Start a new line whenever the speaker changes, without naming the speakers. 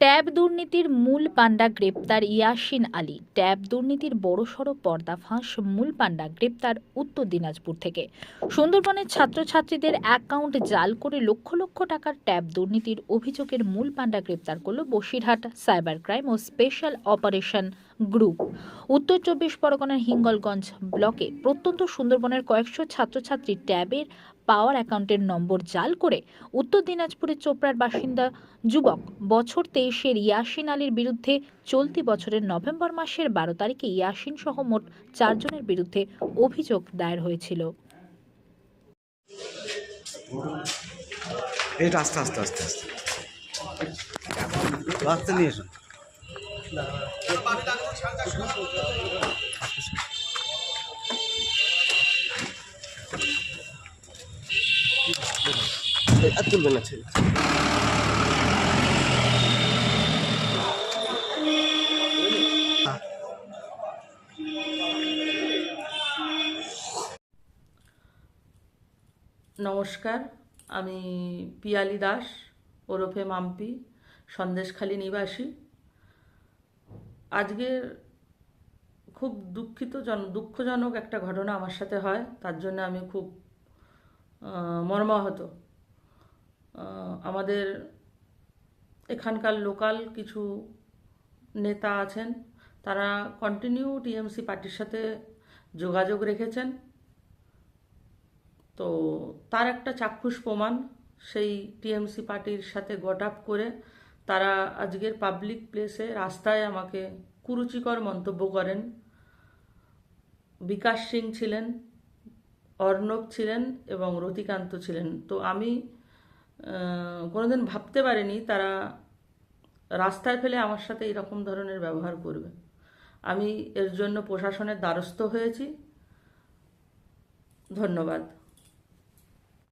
Tab দুর্নীতির মূল পাণ্ডা গ্রেপ্তার ইয়াসিন আলী। ট্যাব দুর্নীতির বড়সড় পর্দাফাঁস মূল পাণ্ডা গ্রেপ্তার উত্তর দিনাজপুর থেকে। সুন্দরবনের ছাত্রছাত্রীদের অ্যাকাউন্ট জাল করে লক্ষ লক্ষ টাকার ট্যাব দুর্নীতির অভিযোগের মূল পাণ্ডা গ্রেপ্তার করল বসিরহাট সাইবার ক্রাইম ও স্পেশাল অপারেশন গ্রুপ। উত্তর চব্বিশ পরগনার হিঙ্গলগঞ্জ ব্লকে প্রত্যন্ত সুন্দরবনের কয়েকশো ছাত্রছাত্রী ট্যাবের পাওয়ার অ্যাকাউন্টের নম্বর জাল করে উত্তর দিনাজপুরের চোপড়ার বাসিন্দা যুবক বছর তেইশের ইয়াসিন আলীর বিরুদ্ধে চলতি বছরের নভেম্বর মাসের বারো তারিখে ইয়াসিন সহ মোট চারজনের বিরুদ্ধে অভিযোগ দায়ের হয়েছিল।
আস্তে আস্তে আস্তে আস্তে। তুলবে না ছেলে
নমস্কার আমি পিয়ালি দাস ওরফে মাম্পি সন্দেশখালী নিবাসী। আজকের খুব দুঃখিত জন, দুঃখজনক একটা ঘটনা আমার সাথে হয়, তার জন্য আমি খুব মর্মাহত। আমাদের এখানকার লোকাল কিছু নেতা আছেন, তারা কন্টিনিউ টিএমসি পার্টির সাথে যোগাযোগ রেখেছেন। তো তার একটা চাক্ষুষ প্রমাণ, সেই টিএমসি পার্টির সাথে গট আপ করে তারা আজকের পাবলিক প্লেসে রাস্তায় আমাকে কুরুচিকর মন্তব্য করেন। বিকাশ সিং ছিলেন, অর্ণব ছিলেন এবং রতিকান্ত ছিলেন। তো আমি কোনোদিন ভাবতে পারিনি তারা রাস্তায় ফেলে আমার সাথে এরকম ধরনের ব্যবহার করবে। আমি এর জন্য প্রশাসনের দ্বারস্থ হয়েছি। ধন্যবাদ।